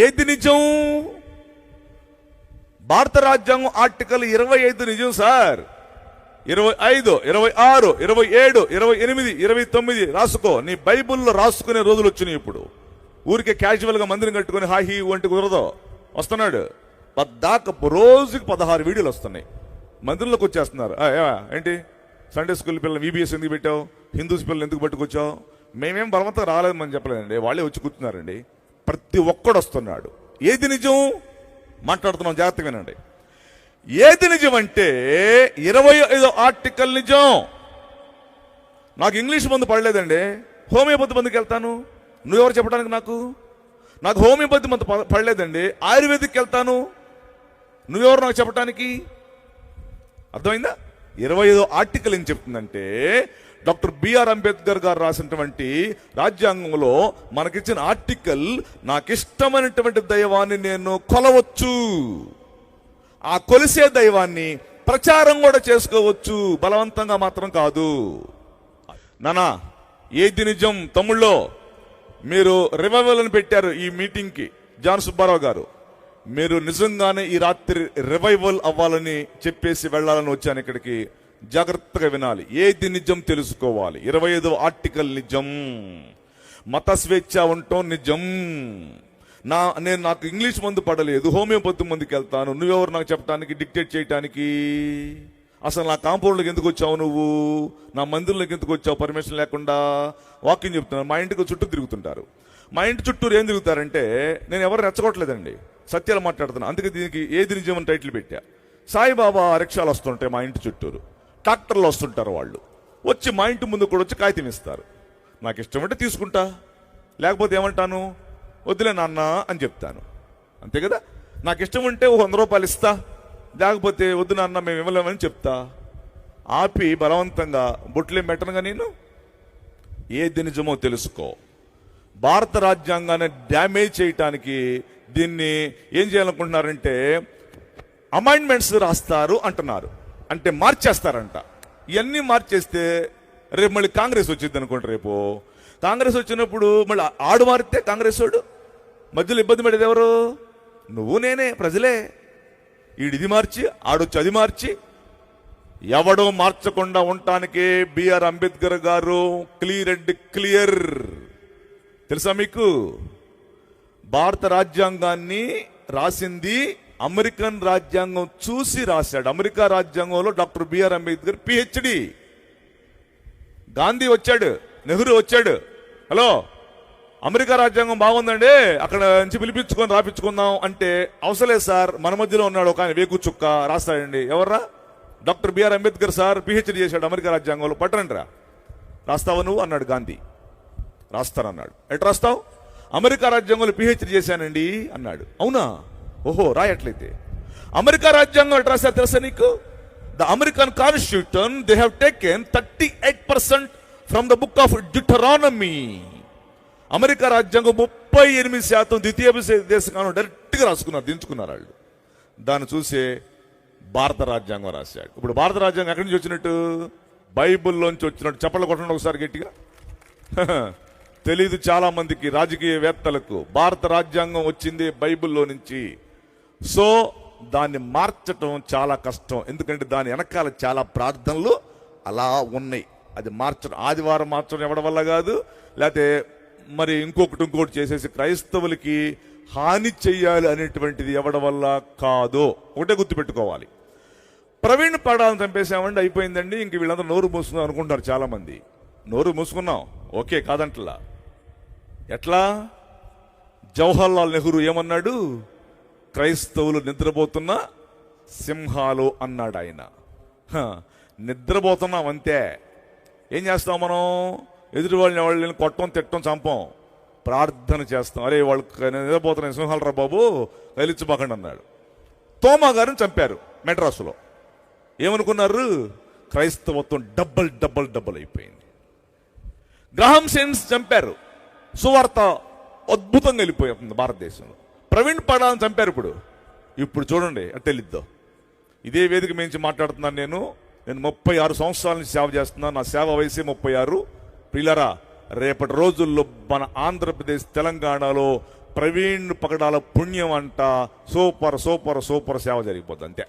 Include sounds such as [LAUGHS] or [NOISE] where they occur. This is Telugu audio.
ఏది నిజం? భారత రాజ్యాంగం ఆర్టికల్ ఇరవై ఐదు నిజం సార్. ఇరవై ఐదు ఇరవై ఆరు ఇరవై ఏడు ఇరవై ఎనిమిది ఇరవై తొమ్మిది రాసుకో. నీ బైబిల్లో రాసుకునే రోజులు వచ్చినాయి ఇప్పుడు. ఊరికే క్యాజువల్గా మందిని కట్టుకుని హాహీ వంటి కుదరదు. వస్తున్నాడు. పద్దాక రోజుకి పదహారు వీడియోలు వస్తున్నాయి. మందిరంలోకి వచ్చేస్తున్నారు. ఏంటి? సండే స్కూల్ పిల్లలు వీబీఎస్ ఎందుకు పెట్టావు? హిందూస్ పిల్లలు ఎందుకు పట్టుకొచ్చావు? మేమేం బలవంతం రాలేదని చెప్పలేదండి. వాళ్ళే వచ్చి కూర్చున్నారండి. ప్రతి ఒక్కడు వస్తున్నాడు. ఏది నిజం? మాట్లాడుతున్నాం జాగ్రత్తగా వినండి ఏది నిజం అంటే ఇరవై ఐదో ఆర్టికల్ నిజం. నాకు ఇంగ్లీష్ మందు పడలేదండి. హోమియోపతి మందుకి వెళ్తాను. నువ్వెవరు చెప్పడానికి నాకు? నాకు హోమియోపతి మందు పడలేదండి. ఆయుర్వేదిక్ వెళ్తాను. నువ్వెవరు నాకు చెప్పడానికి అర్థమైందా? ఇరవై ఐదో ఆర్టికల్ ఏం చెప్తుందంటే డాక్టర్ బిఆర్ అంబేద్కర్ గారు రాసినటువంటి రాజ్యాంగంలో మనకిచ్చిన ఆర్టికల్ నాకిష్టమైనటువంటి దైవాన్ని నేను కొలవచ్చు. ఆ కొలిసే దైవాన్ని ప్రచారం కూడా చేసుకోవచ్చు. బలవంతంగా మాత్రం కాదు. నానా ఏది నిజం? తమ్ముళ్ళో మీరు రివైవల్ అని పెట్టారు ఈ మీటింగ్కి. జాన్ సుబ్బారావు గారు మీరు నిజంగానే ఈ రాత్రి రివైవల్ అవ్వాలని చెప్పేసి వెళ్ళాలని వచ్చాను ఇక్కడికి. జాగ్రత్తగా వినాలి. ఏది నిజం తెలుసుకోవాలి. ఇరవై ఐదవ ఆర్టికల్ నిజం. మత స్వేచ్ఛ ఉండటం నిజం. నా నేను నాకు ఇంగ్లీష్ మందు పడలేదు. హోమియోపతి మందుకి వెళ్తాను. నువ్వెవరు నాకు చెప్పడానికి డిక్టేట్ చేయటానికి? అసలు నా కాంపౌండ్లోకి ఎందుకు వచ్చావు నువ్వు? నా మందిరంలోకి ఎందుకు వచ్చావు? పర్మిషన్ లేకుండా వాకింగ్ చెప్తున్నాను మా ఇంటికి చుట్టూ తిరుగుతుంటారు. మా ఇంటి చుట్టూరు ఏం తిరుగుతారంటే నేను ఎవరు రెచ్చగొట్టలేదండి. సత్యాలు మాట్లాడుతున్నాను అందుకే దీనికి ఏది నిజం అని టైటిల్ పెట్టా. సాయిబాబా రిక్షాలు వస్తుంటాయి మా ఇంటి చుట్టూరు. ట్రాక్టర్లు వస్తుంటారు వాళ్ళు. వచ్చి మా ఇంటి ముందు కూడా వచ్చి కాగితం ఇస్తారు. నాకు ఇష్టం అంటే తీసుకుంటా. లేకపోతే ఏమంటాను? వద్దులే నాన్న అని చెప్తాను. అంతే కదా? నాకు ఇష్టం ఉంటే ఓ వంద రూపాయలు ఇస్తా. లేకపోతే వద్దు నాన్న మేము ఇవ్వలేమని చెప్తా. ఆపి బలవంతంగా బొట్లేం పెట్టనుగా నేను ఏది నిజమో తెలుసుకో. భారత రాజ్యాంగాన్ని డ్యామేజ్ చేయటానికి దీన్ని ఏం చేయాలనుకుంటున్నారంటే అమైండ్మెంట్స్ రాస్తారు అంటున్నారు. అంటే మార్చేస్తారంట. ఇవన్నీ మార్చేస్తే రేపు మళ్ళీ కాంగ్రెస్ వచ్చింది అనుకోండి రేపు. కాంగ్రెస్ వచ్చినప్పుడు మళ్ళీ ఆడు మారితే కాంగ్రెస్ వాడు మధ్యలో ఇబ్బంది పడేది ఎవరు? నువ్వు నేనే ప్రజలే. ఈడిది మార్చి ఆడొచ్చి అది మార్చి. ఎవడో మార్చకుండా ఉండటానికే బిఆర్ అంబేద్కర్ గారు క్లియర్ అండ్ క్లియర్. తెలుసా మీకు? భారత రాజ్యాంగాన్ని రాసింది అమెరికన్ రాజ్యాంగం చూసి రాశాడు. అమెరికా రాజ్యాంగంలో doctor B R Ambedkar PhD Gandhi వచ్చాడు. నెహ్రూ వచ్చాడు. హలో? అమెరికా రాజ్యాంగం బాగుందండి. అక్కడ నుంచి పిలిపించుకొని రాపించుకుందాం అంటే అవసలే సార్. మన మధ్యలో ఉన్నాడు ఒక ఆయన వేకు చుక్క రాస్తాడండి. ఎవర్రా? Doctor B R Ambedkar sir PhD చేశాడు అమెరికా రాజ్యాంగంలో. పట్టరండిరా రాస్తావా నువ్వు? అన్నాడు గాంధీ. రాస్తానన్నాడు ఎట్ రాస్తావు? అమెరికా రాజ్యాంగంలో పిహెచ్డి చేశానండి అన్నాడు. అవునా? ఓహో రాయట్లయితే. అమెరికా రాజ్యాంగం ఎట్ రాశారు తెలుసా నీకు? The American constitution they have taken thirty eight percent from the book of Deuteronomy America రాజ్యాంగం ముప్పై ఎనిమిది శాతం ద్వితీయ దేశకాలం డైరెక్ట్గా రాసుకున్నారు దించుకున్నారు వాళ్ళు. దాన్ని చూసే భారత రాజ్యాంగం రాశాడు. ఇప్పుడు భారత రాజ్యాంగం ఎక్కడి నుంచి వచ్చినట్టు? బైబిల్లోంచి వచ్చినట్టు. చప్పట్లు కొట్టండి ఒకసారి గట్టిగా. [LAUGHS] తెలీదు చాలామందికి రాజకీయవేత్తలకు. భారత రాజ్యాంగం వచ్చింది బైబిల్లో నుంచి. సో దాన్ని మార్చటం చాలా కష్టం. ఎందుకంటే దాని వెనకాల చాలా ప్రార్థనలు అలా ఉన్నాయి. అది మార్చడం ఆదివారం మార్చడం ఎవడ వల్ల కాదు. లేకపోతే మరి ఇంకొకటి ఇంకోటి చేసేసి క్రైస్తవులకి హాని చెయ్యాలి అనేటువంటిది ఎవడ వల్ల కాదో ఒకటే గుర్తుపెట్టుకోవాలి. ప్రవీణ్ పడాలను చంపేశామండి అయిపోయిందండి. ఇంక వీళ్ళందరూ నోరు మూసుకుందాం అనుకుంటారు చాలా మంది నోరు మూసుకున్నాం. ఓకే కాదంటలా. ఎట్లా? జవహర్లాల్ నెహ్రూ ఏమన్నాడు? క్రైస్తవులు నిద్రపోతున్న సింహాలు అన్నాడు ఆయన. నిద్రపోతున్నాం అంతే. ఏం చేస్తాం మనం? ఎదుటి వాళ్ళని వాళ్ళని కొట్టం తిట్టం చంపం. ప్రార్థన చేస్తాం. అరే వాళ్ళు నిద్రపోతున్న సింహాలు రా బాబు కలిచిపోకండి అన్నాడు. తోమా గారిని చంపారు మెడ్రాసులో. ఏమనుకున్నారు? క్రైస్తవత్వం డబ్బల్ డబ్బల్ డబ్బల్ అయిపోయింది. గ్రహం సెన్స్ చంపారు. సువార్త అద్భుతంగా వెళ్ళిపోతుంది భారతదేశంలో. ప్రవీణ్ పడాలను చంపారు ఇప్పుడు. ఇప్పుడు చూడండి అది ఇదే వేదిక మించి మాట్లాడుతున్నాను నేను. నేను ముప్పై ఆరు సంవత్సరాల నుంచి సేవ చేస్తున్నాను. నా సేవ వయసే ముప్పై ఆరు. పిల్లరా రేపటి రోజుల్లో మన ఆంధ్రప్రదేశ్ తెలంగాణలో ప్రవీణ్ పగడాల పుణ్యం అంట సూపర్ సూపర్ సూపర్ సేవ జరిగిపోతుంది అంతే.